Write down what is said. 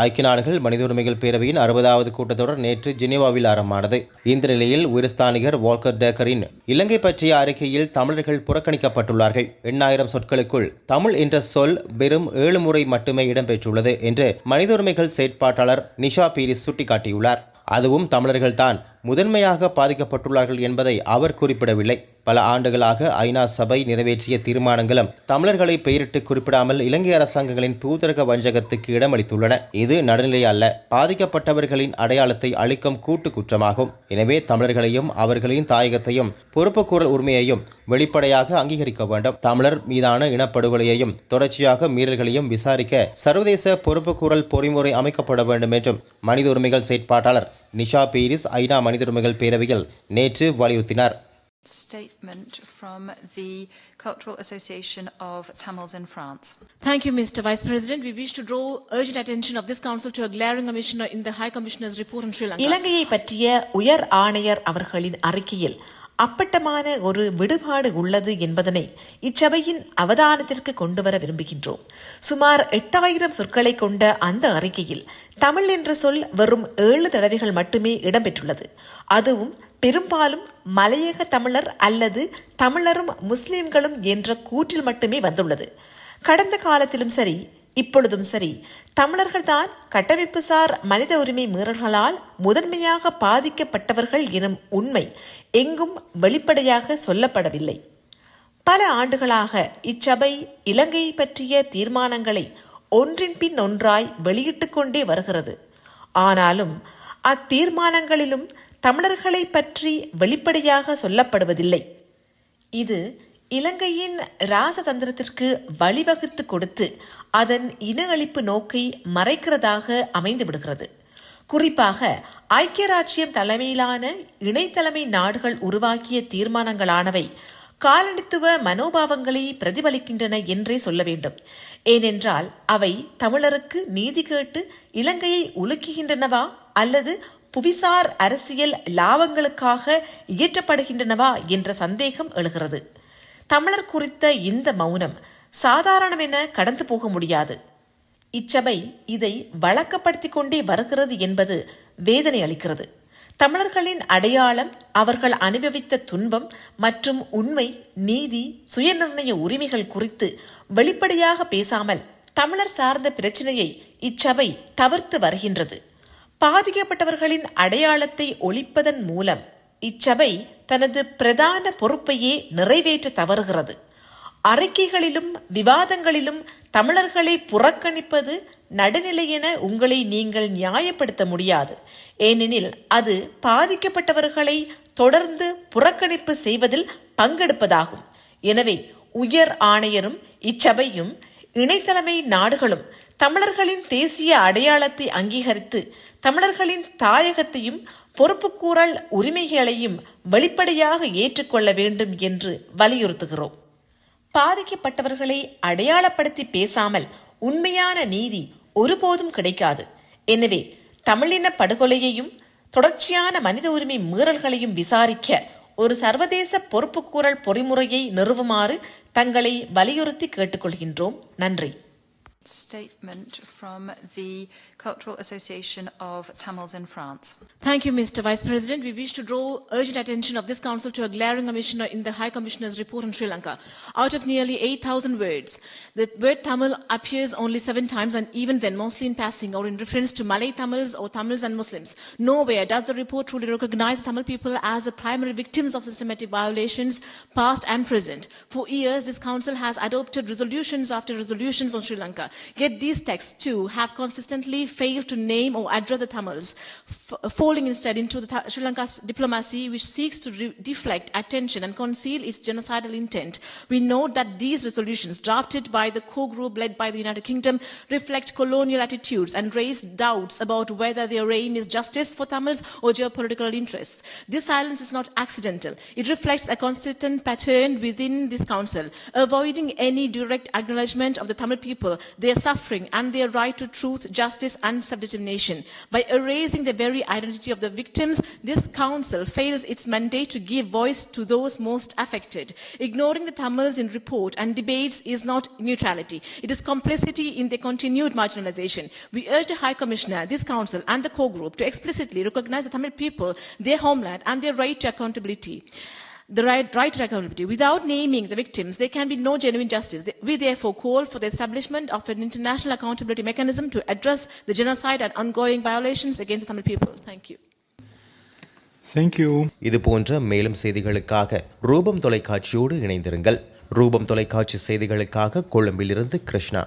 ஐக்கிய நாடுகள் மனித உரிமைகள் பேரவையின் அறுபதாவது கூட்டத்தொடர் நேற்று ஜெனீவாவில் ஆரம்பமானது. இந்த நிலையில் உயிர்ஸ்தானிகர் வால்கர் டேக்கரின் இலங்கை பற்றிய அறிக்கையில் தமிழர்கள் புறக்கணிக்கப்பட்டுள்ளார்கள். எண்ணாயிரம் சொற்களுக்குள் தமிழ் என்ற சொல் வெறும் ஏழு முறை மட்டுமே இடம்பெற்றுள்ளது என்று மனித உரிமைகள் செயற்பாட்டாளர் நிஷா பீரிஸ் சுட்டிக்காட்டியுள்ளார். அதுவும் தமிழர்கள்தான் முதன்மையாக பாதிக்கப்பட்டுள்ளார்கள் என்பதை அவர் குறிப்பிடவில்லை. பல ஆண்டுகளாக ஐநா சபை நிறைவேற்றிய தீர்மானங்களும் தமிழர்களை பெயரிட்டு குறிப்பிடாமல் இலங்கை அரசாங்கங்களின் தூதரக வஞ்சகத்துக்கு இடமளித்துள்ளன. இது நடுநிலை அல்ல. பாதிக்கப்பட்டவர்களின் அடையாளத்தை அளிக்கும் கூட்டு குற்றமாகும். எனவே தமிழர்களையும் அவர்களின் தாயகத்தையும் பொறுப்புக்கூறல் உரிமையையும் வெளிப்படையாக அங்கீகரிக்க வேண்டும். தமிழர் மீதான இனப்படுகொலையையும் தொடர்ச்சியாக மீறல்களையும் விசாரிக்க சர்வதேச பொறுப்புக்கூறல் பொறிமுறை அமைக்கப்பட வேண்டும் என்றும் மனித உரிமைகள் செயற்பாட்டாளர் நிஷா பீரிஸ் ஐநா மனித உரிமைகள் பேரவையில் நேற்று வலியுறுத்தினார். Statement from the Cultural Association of Tamils in France. Thank you, Mr. Vice President. We wish to draw urgent attention of this Council to a glaring omission in the High Commissioner's report on Sri Lanka. இலங்கையை பற்றிய உயர் ஆணையர் அவர்களின் அறிக்கையில் அப்பட்டமான ஒரு விடுபாடு உள்ளது என்பதனை இச்சபையின் அவதானத்திற்கு கொண்டு வர விரும்புகின்றோம் சுமார் எட்டாயிரம் சொற்களை கொண்ட அந்த அறிக்கையில் தமிழ் என்ற சொல் வெறும் ஏழு தடவைகள் மட்டுமே இடம்பெற்றுள்ளது அதுவும் பெரும்பாலும் மலையக தமிழர் அல்லது தமிழரும் முஸ்லிம்களும் என்ற கூற்றில் மட்டுமே வந்துள்ளது. கடந்த காலத்திலும் சரி இப்பொழுதும் சரி தமிழர்கள்தான் கட்டமைப்புசார் மனித உரிமை மீறல்களால் முதன்மையாக பாதிக்கப்பட்டவர்கள் எனும் உண்மை எங்கும் வெளிப்படையாக சொல்லப்படவில்லை. பல ஆண்டுகளாக இச்சபை இலங்கையை பற்றிய தீர்மானங்களை ஒன்றின் பின் ஒன்றாய் வெளியிட்டு கொண்டே வருகிறது. ஆனாலும் அத்தீர்மானங்களிலும் தமிழர்களை பற்றி வெளிப்படையாக சொல்லப்படுவதில்லை. இது இலங்கையின் ராசதந்திரத்திற்கு வழிவகுத்து கொடுத்து அதன் இன அழிப்பு நோக்கை மறைக்கிறதாக அமைந்து விடுகிறது குறிப்பாக ஐக்கிய ராச்சியம் தலைமையிலான இணைத்தலைமை நாடுகள் உருவாக்கிய தீர்மானங்களானவை காலனித்துவ மனோபாவங்களை பிரதிபலிக்கின்றன என்றே சொல்ல வேண்டும். ஏனென்றால் அவை தமிழருக்கு நீதி கேட்டு இலங்கையை உலுக்குகின்றனவா அல்லது புவிசார் அரசியல் லாபங்களுக்காக இயற்றப்படுகின்றனவா என்ற சந்தேகம் எழுகிறது. தமிழர் குறித்த இந்த மௌனம் சாதாரணமென கடந்து போக முடியாது. இச்சபை இதை வழக்கப்படுத்திக் கொண்டே வருகிறது என்பது வேதனை அளிக்கிறது. தமிழர்களின் அடையாளம் அவர்கள் அனுபவித்த துன்பம் மற்றும் உண்மை நீதி சுயநிர்ணய உரிமைகள் குறித்து வெளிப்படையாக பேசாமல் தமிழர் சார்ந்த பிரச்சனையை இச்சபை தவிர்த்து வருகின்றது. பாதிக்கப்பட்டவர்களின் அடையாளத்தை ஒழிப்பதன் மூலம் இச்சபை தனது பிரதான பொறுப்பையே நிறைவேற்ற தவறுகிறது. அறிக்கைகளிலும் விவாதங்களிலும் தமிழர்களை புறக்கணிப்பது நடுநிலை என உங்களை நீங்கள் நியாயப்படுத்த முடியாது. ஏனெனில் அது பாதிக்கப்பட்டவர்களை தொடர்ந்து புறக்கணிப்பு செய்வதில் பங்கெடுப்பதாகும். எனவே உயர் ஆணையரும் இச்சபையும் இணைத்தலைமை நாடுகளும் தமிழர்களின் தேசிய அடையாளத்தை அங்கீகரித்து தமிழர்களின் தாயகத்தையும் பொறுப்புக்கூறல் உரிமைகளையும் வெளிப்படையாக ஏற்றுக்கொள்ள வேண்டும் என்று வலியுறுத்துகிறோம். பாதிக்கப்பட்டவர்களை அடையாளப்படுத்தி பேசாமல் உண்மையான நீதி ஒருபோதும் கிடைக்காது. எனவே தமிழின படுகொலையையும் தொடர்ச்சியான மனித உரிமை மீறல்களையும் விசாரிக்க ஒரு சர்வதேச பொறுப்புக்கூறல் பொறிமுறையை நிறுவுமாறு தங்களை வலியுறுத்தி கேட்டுக்கொள்கின்றோம். நன்றி. Statement from the Cultural Association of Tamils in France. Thank you, Mr. Vice President. We wish to draw urgent attention of this Council to a glaring omission in the High Commissioner's report on Sri Lanka. Out of nearly 8,000 words, the word Tamil appears only seven times and even then mostly in passing or in reference to Malay Tamils or Tamils and Muslims. Nowhere does the report truly recognize Tamil people as the primary victims of systematic violations, past and present. For years, this Council has adopted resolutions after resolutions on Sri Lanka. Yet these texts too have consistently failed to name or address the Tamils, falling instead into the Tha- Sri Lanka's diplomacy which seeks to deflect attention and conceal its genocidal intent. We note that these resolutions drafted by the core group led by the United Kingdom reflect colonial attitudes and raise doubts about whether their aim is justice for Tamils or geopolitical interests. This silence is not accidental. It reflects a consistent pattern within this council, avoiding any direct acknowledgement of the Tamil people, their suffering and their right to truth, justice and self-determination. By erasing the very identity of the victims, this council fails its mandate to give voice to those most affected. Ignoring the Tamils in report and debates is not neutrality. It is complicity in their continued marginalization. We urge the High Commissioner, this council and the core group to explicitly recognize the Tamil people, their homeland and their right to accountability. The right, right to accountability. Without naming the victims, there can be no genuine justice. We therefore call for the establishment of an international accountability mechanism to address the genocide and ongoing violations against the Tamil people. Thank you. Thank you. இது போன்ற மேலும் செய்திகளுக்காக ரூபம் தொலைக்காட்சியோடு இணைந்திருங்கள் ரூபம் தொலைக்காட்சி செய்திகளுக்காக கொழும்பிலிருந்து கிருஷ்ணா